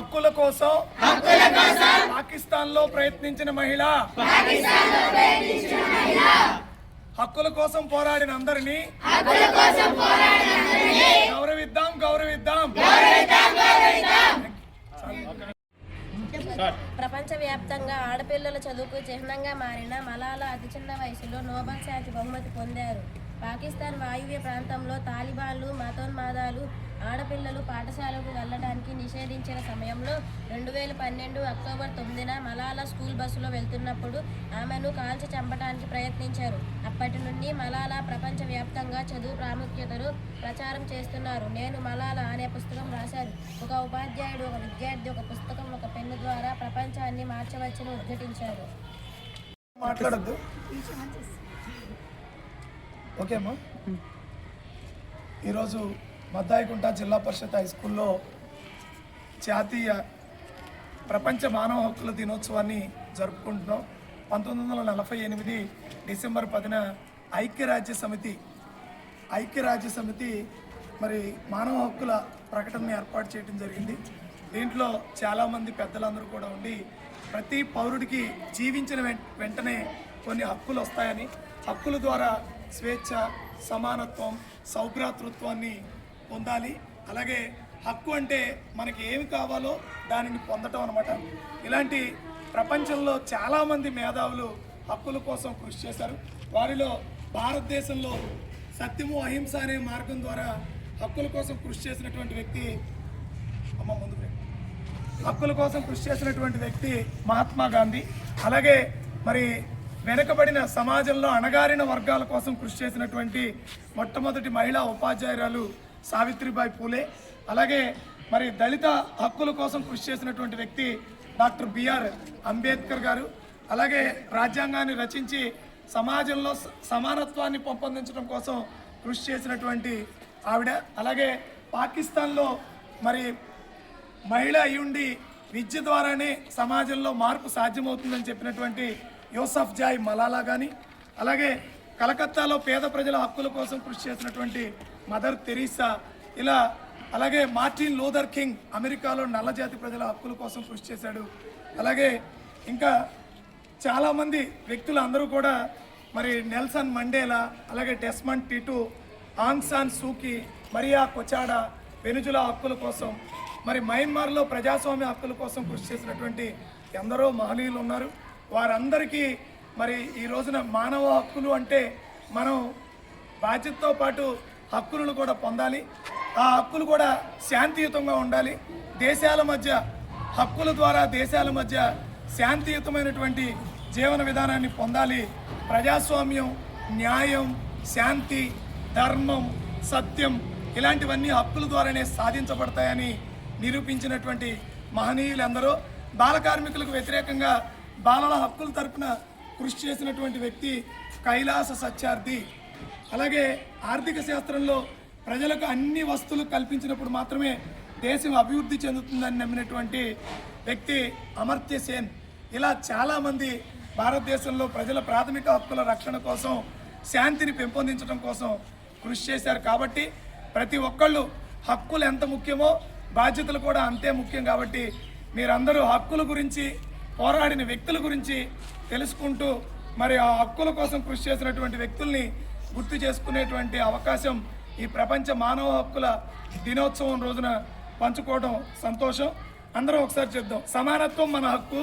హక్కుల కోసం పాకిస్తాన్లో ప్రయత్నించిన మహిళ హక్కుల కోసం పోరాడిన అందరినీ గౌరవిద్దాం గౌరవిద్దాం. ప్రపంచవ్యాప్తంగా ఆడపిల్లల చదువుకు చిహ్నంగా మారిన మలాల అతి చిన్న వయసులో నోబెల్ శాంతి బహుమతి పొందారు. పాకిస్తాన్ వాయువ్య ప్రాంతంలో తాలిబాన్లు మతోన్మాదాలు ఆడపిల్లలు పాఠశాలకు వెళ్ళడానికి నిషేధించిన సమయంలో రెండు వేల పన్నెండు అక్టోబర్ తొమ్మిదిన మలాలా స్కూల్ బస్సులో వెళ్తున్నప్పుడు ఆమెను కాల్చి చంపడానికి ప్రయత్నించారు. అప్పటి నుండి మలాలా ప్రపంచవ్యాప్తంగా చదువు ప్రాముఖ్యతను ప్రచారం చేస్తున్నారు. నేను మలాలా అనే పుస్తకం రాశారు ఒక ఉపాధ్యాయుడు ఒక విద్యార్థి ఒక పుస్తకం ఒక పెన్ను ద్వారా ప్రపంచాన్ని మార్చవచ్చని ఉద్ఘటించారు. మాట్లాడద్దు. ఓకే అమ్మా. ఈరోజు మద్దాయికుంట జిల్లా పరిషత్ హై స్కూల్లో జాతీయ ప్రపంచ మానవ హక్కుల దినోత్సవాన్ని జరుపుకుంటున్నాం. పంతొమ్మిది వందల నలభై ఎనిమిది డిసెంబర్ పదిన ఐక్యరాజ్య సమితి ఐక్యరాజ్య సమితి మరి మానవ హక్కుల ప్రకటనని ఏర్పాటు చేయడం జరిగింది. దీంట్లో చాలామంది పెద్దలందరూ కూడా ఉండి ప్రతి పౌరుడికి జీవించిన వెం- వెంటనే కొన్ని హక్కులు వస్తాయని హక్కుల ద్వారా స్వేచ్ఛ సమానత్వం సౌభ్రాతృత్వాన్ని పొందాలి. అలాగే హక్కు అంటే మనకి ఏమి కావాలో దానిని పొందటం అనమాట ఇలాంటి ప్రపంచంలో చాలామంది మేధావులు హక్కుల కోసం కృషి చేశారు. వారిలో భారతదేశంలో సత్యము అహింస అనే మార్గం ద్వారా హక్కుల కోసం కృషి చేసినటువంటి వ్యక్తి అమ్మ ముందు హక్కుల కోసం కృషి చేసినటువంటి వ్యక్తి మహాత్మా గాంధీ. అలాగే మరి వెనుకబడిన సమాజంలో అణగారిన వర్గాల కోసం కృషి చేసినటువంటి మొట్టమొదటి మహిళా ఉపాధ్యాయురాలు సావిత్రిబాయి పూలే. అలాగే మరి దళిత హక్కుల కోసం కృషి చేసినటువంటి వ్యక్తి డాక్టర్ బిఆర్ అంబేద్కర్ గారు. అలాగే రాజ్యాంగాన్ని రచించి సమాజంలో సమానత్వాన్ని పెంపొందించడం కోసం కృషి చేసినటువంటి ఆవిడ. అలాగే పాకిస్తాన్లో మరి మహిళ అయ్యుండి విద్య ద్వారానే సమాజంలో మార్పు సాధ్యమవుతుందని చెప్పినటువంటి యూసఫ్ జాయ్ మలాలా కానీ అలాగే కలకత్తాలో పేద ప్రజల హక్కుల కోసం కృషి చేసినటువంటి మదర్ తెరీసా ఇలా అలాగే మార్టిన్ లూథర్ కింగ్ అమెరికాలో నల్లజాతి ప్రజల హక్కుల కోసం కృషి చేశాడు. అలాగే ఇంకా చాలామంది వ్యక్తులు అందరూ కూడా మరి నెల్సన్ మండేలా అలాగే Desmond Tutu Aung San Suu Kyi Maria కొచాడా Venezuela హక్కుల కోసం మరి మయన్మార్లో ప్రజాస్వామ్య హక్కుల కోసం కృషి చేసినటువంటి ఎందరో మహనీయులు ఉన్నారు. వారందరికీ మరి ఈ రోజున మానవ హక్కులు అంటే మనం బాధ్యతతో పాటు హక్కులను కూడా పొందాలి. ఆ హక్కులు కూడా శాంతియుతంగా ఉండాలి. దేశాల మధ్య హక్కుల ద్వారా దేశాల మధ్య శాంతియుతమైనటువంటి జీవన విధానాన్ని పొందాలి. ప్రజాస్వామ్యం న్యాయం శాంతి ధర్మం సత్యం ఇలాంటివన్నీ హక్కుల ద్వారానే సాధించబడతాయని నిరూపించినటువంటి మహనీయులందరూ బాల కార్మికులకు వ్యతిరేకంగా బాలల హక్కుల తరపున కృషి చేసినటువంటి వ్యక్తి కైలాస సత్యార్థి. అలాగే ఆర్థిక శాస్త్రంలో ప్రజలకు అన్ని వస్తువులు కల్పించినప్పుడు మాత్రమే దేశం అభివృద్ధి చెందుతుందని నమ్మినటువంటి వ్యక్తి అమర్త్య సేన్. ఇలా చాలామంది భారతదేశంలో ప్రజల ప్రాథమిక హక్కుల రక్షణ కోసం శాంతిని పెంపొందించడం కోసం కృషి చేశారు కాబట్టి ప్రతి ఒక్కళ్ళు హక్కులు ఎంత ముఖ్యమో బాధ్యతలు కూడా అంతే ముఖ్యం కాబట్టి మీరందరూ హక్కుల గురించి పోరాడిన వ్యక్తుల గురించి తెలుసుకుంటూ మరి ఆ హక్కుల కోసం కృషి చేసినటువంటి వ్యక్తుల్ని గుర్తు చేసుకునేటువంటి అవకాశం ఈ ప్రపంచ మానవ హక్కుల దినోత్సవం రోజున పంచుకోవడం సంతోషం. అందరం ఒకసారి చెప్దాం. సమానత్వం మన హక్కు.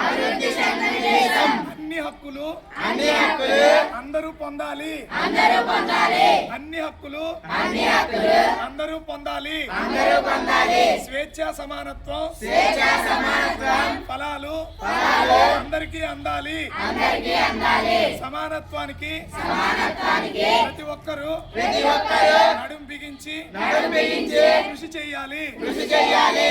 అభివృద్ధి చెందని దేశం. అన్ని హక్కులు అందరూ పొందాలి. అన్ని హక్కులు అందరూ పొందాలి. స్వేచ్ఛ సమానత్వం ఫలాలు అందరికీ అందాలి. సమానత్వానికి ప్రతి ఒక్కరూ నడుం బిగించి కృషి చేయాలి.